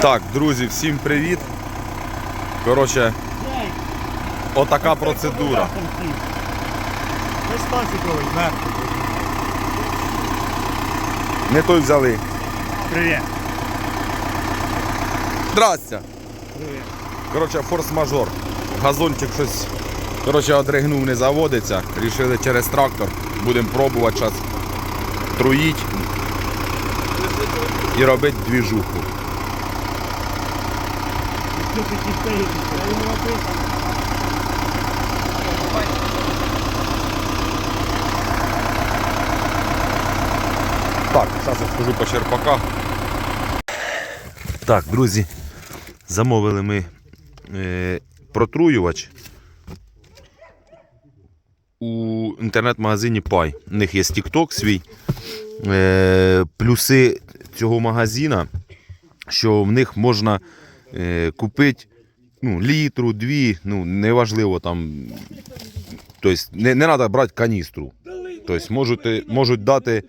Так, друзі, всім привіт. Коротше, отака процедура. Не той взяли. Привіт. Здрастя. Привіт. Коротше, форс-мажор. Газончик щось коротше, одригнув, не заводиться. Рішили через трактор. Будемо пробувати зараз труїть і робити двіжуху. Що ти чистаєш? Я йому написав. Так, зараз я скажу по черпаках. Так, друзі, замовили ми е, протруювач у інтернет-магазині Пай. У них є TikTok свій. Е, плюси цього магазина, що в них можна купити ну, літру, дві, ну, неважливо там. Тобто не, не треба брати каністру. Тобто можуть, можуть дати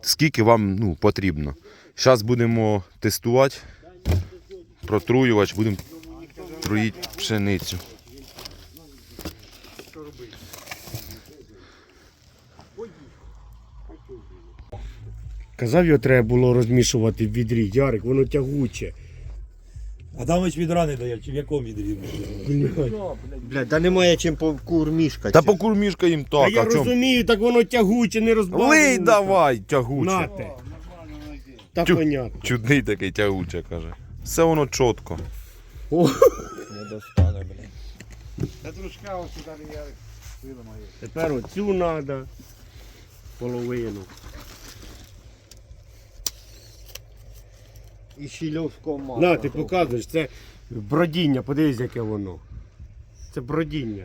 скільки вам ну, потрібно. Зараз будемо тестувати протруювач, будемо труїти пшеницю. Казав, його треба було розмішувати в відрі. Ярик, воно тягуче. Адамович відра не дає, чи в якому відрі? Блядь, да немає чим покурмішкати. Та покурмішка їм Та так, я а чому? розумію, так воно тягуче, не розбавлено. Лий давай, тягуче. Нате. Та Тю. понятно. Чудний такий тягуче, каже. Все воно чітко. О, Не достане, блядь. тепер оцю треба. Половину. І щільовського масла. На, ти показуєш, це бродіння, подивись, яке воно. Це бродіння.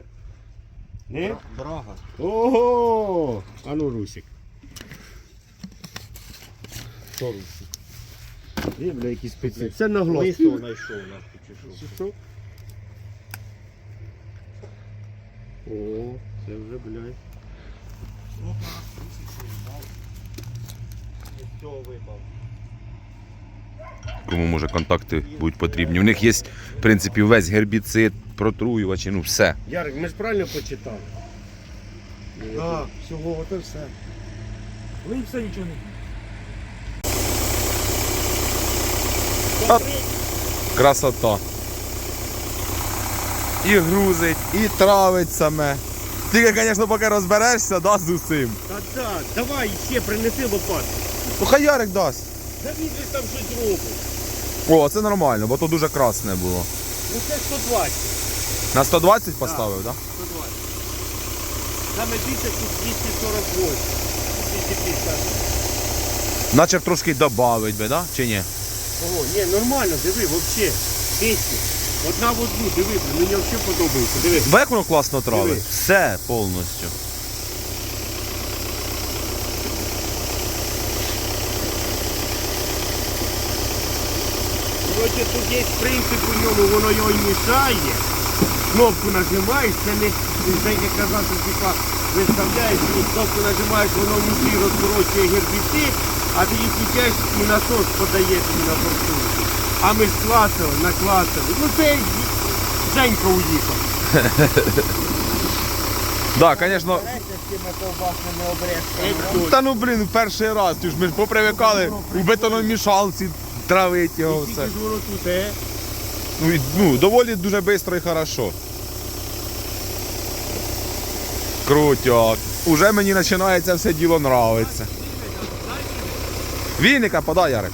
Не? Брага. Ого! А ну, Русик. Що русик? Є, бля, якісь спеці. Це на глаз. Листо знайшов нахуй чи що? Що? О, це вже, блядь. З цього випав. Кому може контакти будуть потрібні. У них є, в принципі, весь гербіцид, протруювачі, ну все. Ярик, ми ж правильно почитали. А, всього, ото все. Ви все нічого не. Красота. І грузить, і травить саме. Тільки, звісно, поки розберешся, да, з усім. Та так, давай ще принеси лопату. Ну хай Ярик дасть. Да він же там щось робить. О, це нормально, бо то дуже красне було. Ну це 120. На 120 поставив, так? 120. Саме більше тут 248. 250. Наче б трошки додавить би, да? чи ні? Ого, ні, нормально, диви, взагалі. Пісня. Одна в одну, диви, мені взагалі подобається. Диви. Бо як воно класно травить? Диви. Все повністю. Короче, тут є принцип у ньому, воно його і мішає. Кнопку нажимаєш, це не це як казати, типа виставляєш, і кнопку нажимаєш, воно внутрі розкорочує гербіцид, а ти її включаєш і насос подає тобі на форсунку. А ми ж класили, накласили. Ну це Женька уїхав. Да, звісно. Та ну блін, перший раз, ти ж ми ж попривикали у бетономішалці травить його все. Ну, і, ну, доволі дуже швидко і хорошо. Крутяк. Уже мені починається все діло нравиться. Вінника подай, Ярик.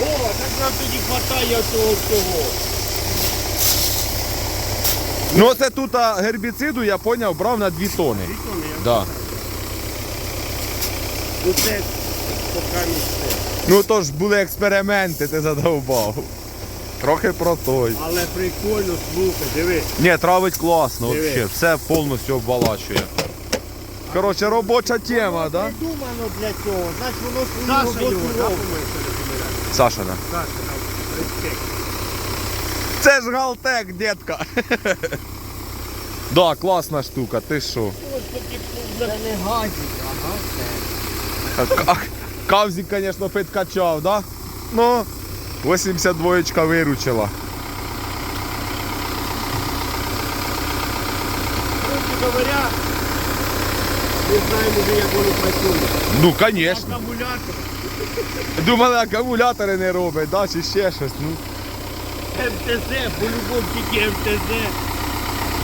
О, так нам тоді хватає того всього. Ну оце тут а, гербіциду, я поняв, брав на 2 тони. Да. Ну це поки не. Ну то ж були експерименти, ти задовбав. Трохи про той. Але прикольно, слухай, диви. Ні, травить класно, Диви. взагалі, все повністю обвалачує. Коротше, робоча тема, да? Придумано для цього, значить воно свою Саша його, роботу да, робить. по-моєму, що не помиляюсь? Сашина. Саша, нам респект. Це ж галтек, дітка. Да, класна штука, ти що? Це не газик, ага, це. Кавзик, звісно, підкачав, да? Ну, 82 виручила. Коротше говоря, ми знаємо вже, як воно працює. Ну, звісно. Акумулятор, Думали, акумулятори не роблять, да, чи ще щось. Ну. МТЗ, по-любому тільки МТЗ.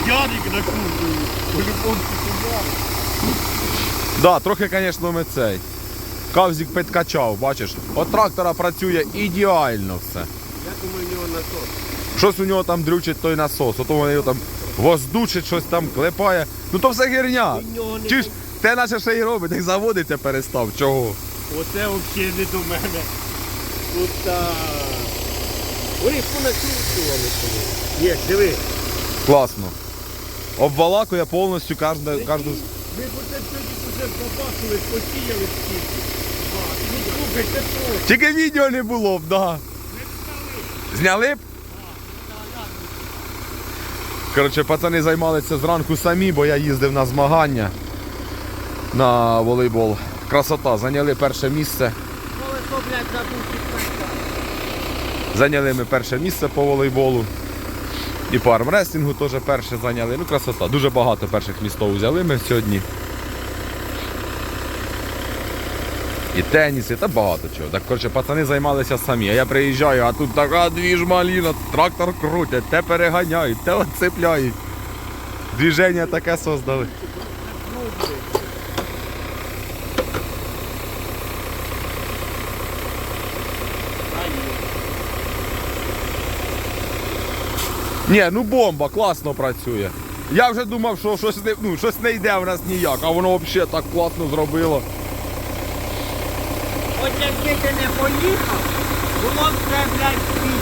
Ярик накрутує, по-любому тільки Ярик. Да, трохи, звісно, ми цей. Кавзик підкачав, бачиш. От трактора працює ідеально все. Я думаю, у нього насос. Щось у нього там дрючить той насос, ото вони його там воздушить, щось там клепає. Ну то все херня. У не Чи ж те наче ще й робить, як заводиться перестав. Чого? Оце взагалі не до мене. Тут ж понакручували коли. Є, диви. Класно. Обвалакує повністю кожну. кожну... Ви б сьогодні вже побачили, посіяли скільки. А, Ну слухайте, то. Тільки відео не було б, да. Зняли б? Коротше, пацани займалися зранку самі, бо я їздив на змагання на волейбол. Красота, зайняли перше місце. Зайняли ми перше місце по волейболу. І по армрестингу теж перше зайняли. Ну, красота. Дуже багато перших містов взяли ми сьогодні. І теніс, і та багато чого. Так, коротше, пацани займалися самі. А я приїжджаю, а тут така двіж маліна, трактор крутять, те переганяють, те оцепляють. Двіження таке создали. Ні, ну бомба, класно працює. Я вже думав, що щось не, ну, щось не йде в нас ніяк, а воно взагалі так класно зробило. От якби ти не поїхав, було б це, блядь, світ.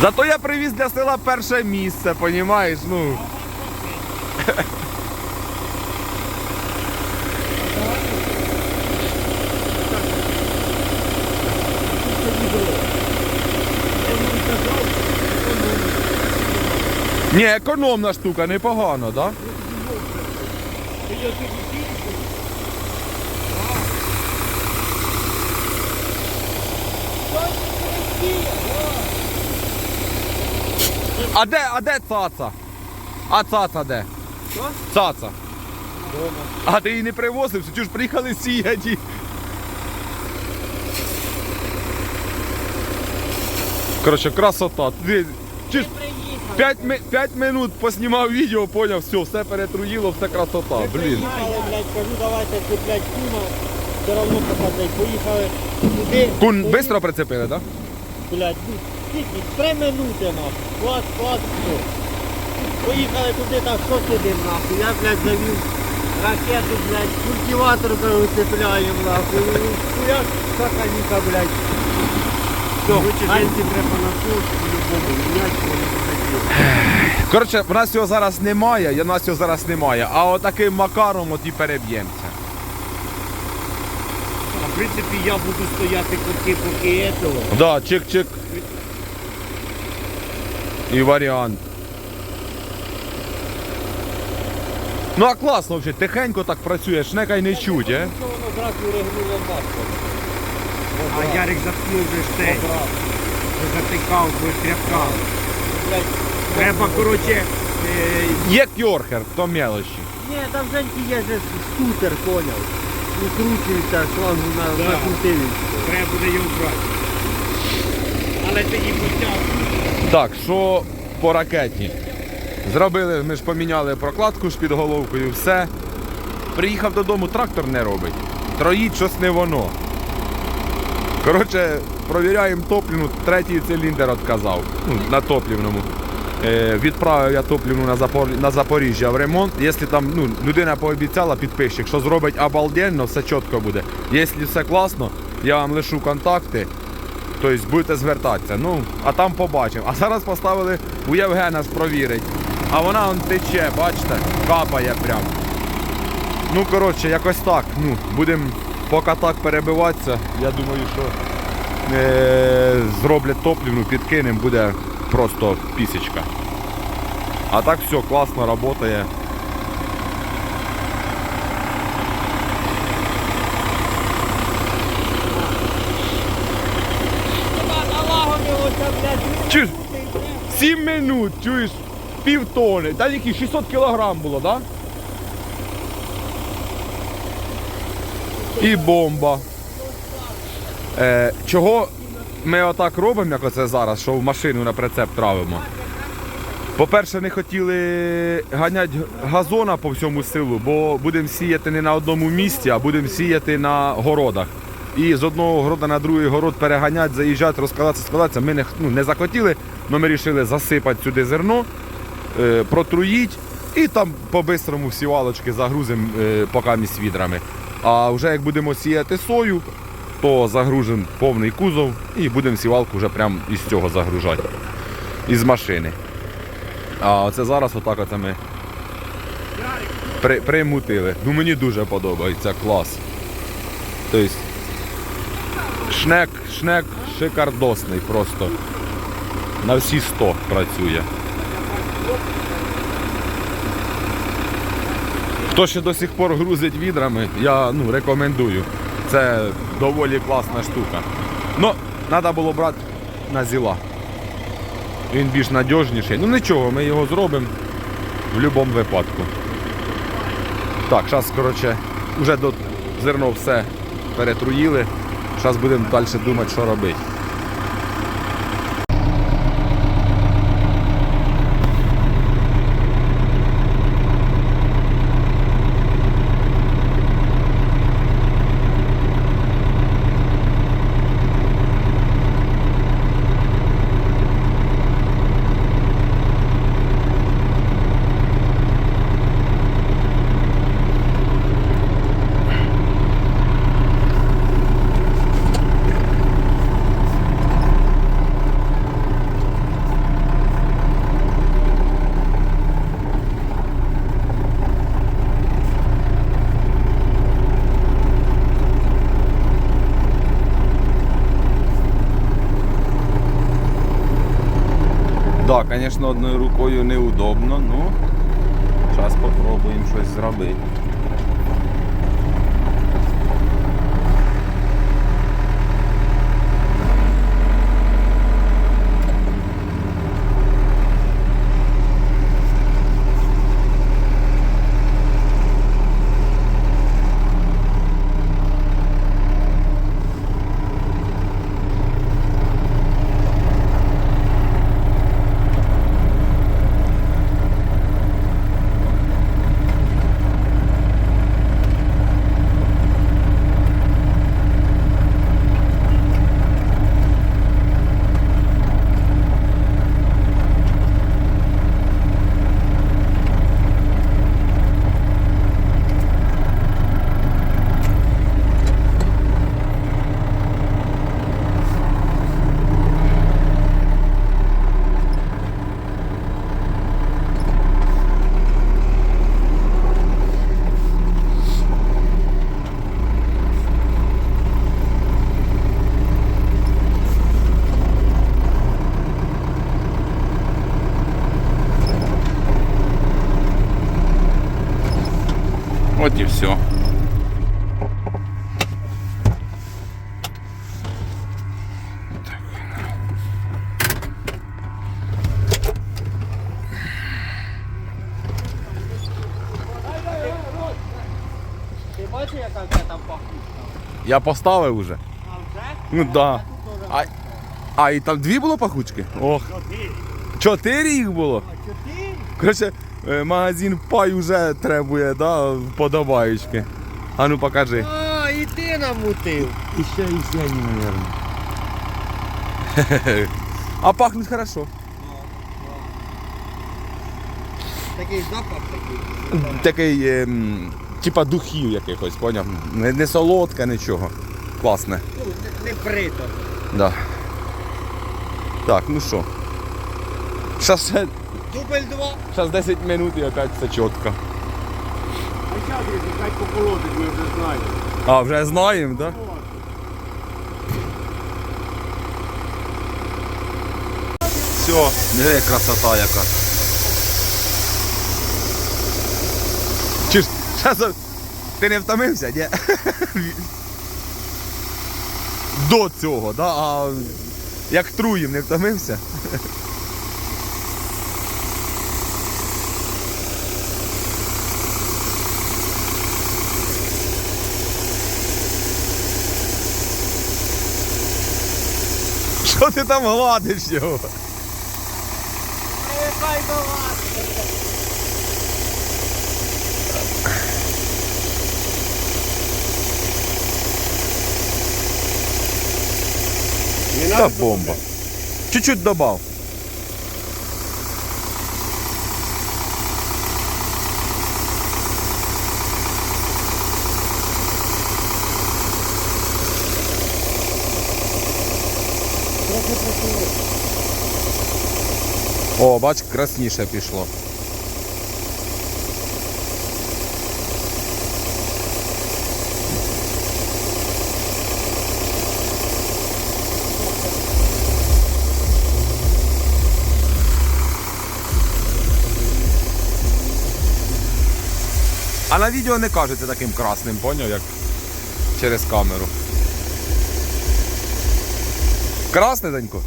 Зато я привіз для села перше місце, понімаєш? Ну. Ні, економна штука, непогано, так? Да? А де, а де цаца? А цаца де? Що? Цаца. А ти її не привозив, чи ж приїхали сіяті. Коротше, красота. Ти, чи ж 5, 5 минут поснімав відео, поняв, все, все перетруїло, все красота. Блін. Приїхали, блядь, кажу, давайте блядь, кума, все одно показати. Поїхали туди. Кун швидко прицепили, так? Блядь, ну, скільки? Три минути, нахуй. Клас, клас, все. Поїхали туди, так, що сидим, нахуй. Я, блядь, завів ракету, блядь, культиватор, кажу, цепляємо, нахуй. Ну, Я шаханіка, блядь. Все, треба насос, по-любому, міняти. Коротше, в нас його зараз немає, я- нас його зараз немає, а отаким макаром от і переб'ємося. А в принципі, я буду стояти поки, поки этого. Да, чик-чик. І варіант. Ну а класно взагалі, тихенько так працює, шнека й не чуть, е? Що воно зразу регнуло масло? А Ярик заткнув вже ж цей, затикав, бо тряпкав. Треба, коротше, е, Є кьорхер, то мелочі. Ні, там Женьки є же скутер, поняв. Викручується, шлангу на, Да. накрутив. треба буде його брати. Але ти її потяг. Так, що по ракетні? Зробили, ми ж поміняли прокладку ж під головкою, все. Приїхав додому, трактор не робить. Троїть щось не воно. Коротше, провіряємо топлівну, третій циліндр відказав. Ну, на топлівному. Е, відправив я топлівну на, Запор... на Запоріжжя в ремонт. Якщо там ну, людина пообіцяла, підписчик, що зробить обалденно, все чітко буде. Якщо все класно, я вам лишу контакти. Тобто будете звертатися. Ну, а там побачимо. А зараз поставили у Євгена провірить. А вона он тече, бачите, капає прям. Ну, коротше, якось так. Ну, будемо поки так перебиватися. Я думаю, що е- зроблять топлівну, підкинемо, буде просто писечка. А так все классно работает. Чуєш, 7 минут, чуєш, пів тони. Та які 600 кілограм було. Да? І бомба. Э, е, Чого ми отак робимо, як оце зараз, що в машину на прицеп травимо? По-перше, не хотіли ганяти газона по всьому селу, бо будемо сіяти не на одному місці, а будемо сіяти на городах. І з одного города на другий город переганяти, заїжджати, розкладатися, складатися. Ми не, ну, не захотіли, але ми вирішили засипати сюди зерно, е, протруїть і там по-бистрому всі валочки загрузимо е, поки місь відрами. А вже як будемо сіяти сою, то загружимо повний кузов і будемо сівалку вже прямо із цього загружати. Із машини. А оце зараз отак оце ми при, примутили. Ну мені дуже подобається, клас. Тобто шнек, шнек шикардосний просто. На всі 100 працює. Хто ще до сих пор грузить відрами, я ну, рекомендую. Це доволі класна штука. Ну, треба було брати на зіла. Він більш надіжніший. Ну нічого, ми його зробимо в будь-якому випадку. Так, зараз, коротше, вже до зерно все перетруїли. Зараз будемо далі думати, що робити. Да, звісно, одною рукою неудобно, ну зараз спробуємо щось зробити. От і все. Ти яка тебе там пахнучка? Я поставив уже. А вже? Ну да. А, а і там дві було пахучки? Ох. Чотири їх було. А чотири? Коротше, е, магазин пай уже требує, да, подобаючки. А ну покажи. А, і ти намутив. І ще, і ще, мабуть. А пахнуть хорошо. Такий запах такий. Такий, ем, типа духів якихось, поняв? Не, не солодка, нічого. Класне. Ну, не, не прито. Да. Так, ну що. Зараз ще Дубль два. Зараз 10 минут і опять все чітко. А зараз, хай поколотить, ми вже знаємо. А, вже знаємо, так? Да? Все, диви, красота яка. Ж, ти не втомився, ні? До цього, да? А Як труїм, не втомився? Що ти там гладиш його? Привикай до вас. Надо бомба. Чуть-чуть добав. О, бач, красніше пішло. А на відео не кажеться таким красним, поняв, як через камеру. Красне, Данько?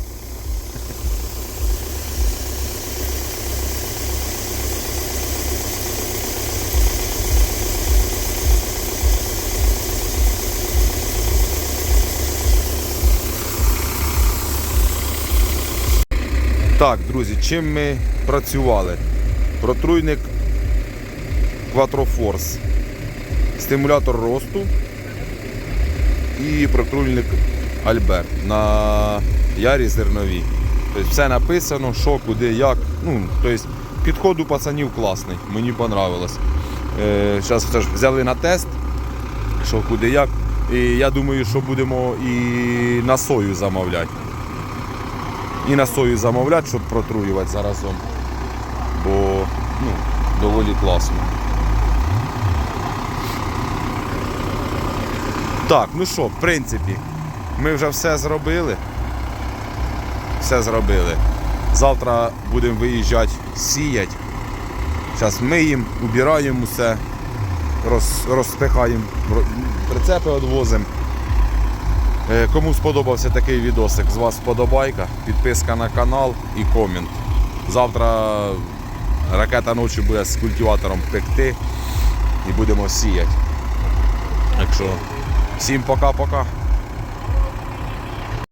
Так, друзі, чим ми працювали? Протруйник Quattroforce, стимулятор росту і протруйник Альберт на ярі зерновій. Тобто все написано, що, куди, як. Ну, тобто підход у пацанів класний, мені понравилось. Е, Зараз все ж взяли на тест, що куди як. І я думаю, що будемо і на сою замовляти. І на сою замовляти, щоб протруювати заразом. Бо ну, доволі класно. Так, ну що, в принципі, ми вже все зробили. Все зробили. Завтра будемо виїжджати сіяти. Зараз миємо, убираємо все, роз, розпихаємо, прицепи відвозимо. Е, Кому сподобався такий відосик, з вас вподобайка, підписка на канал і комент. Завтра ракета ночі буде з культиватором пекти і будемо сіяти. Так що всім пока-пока.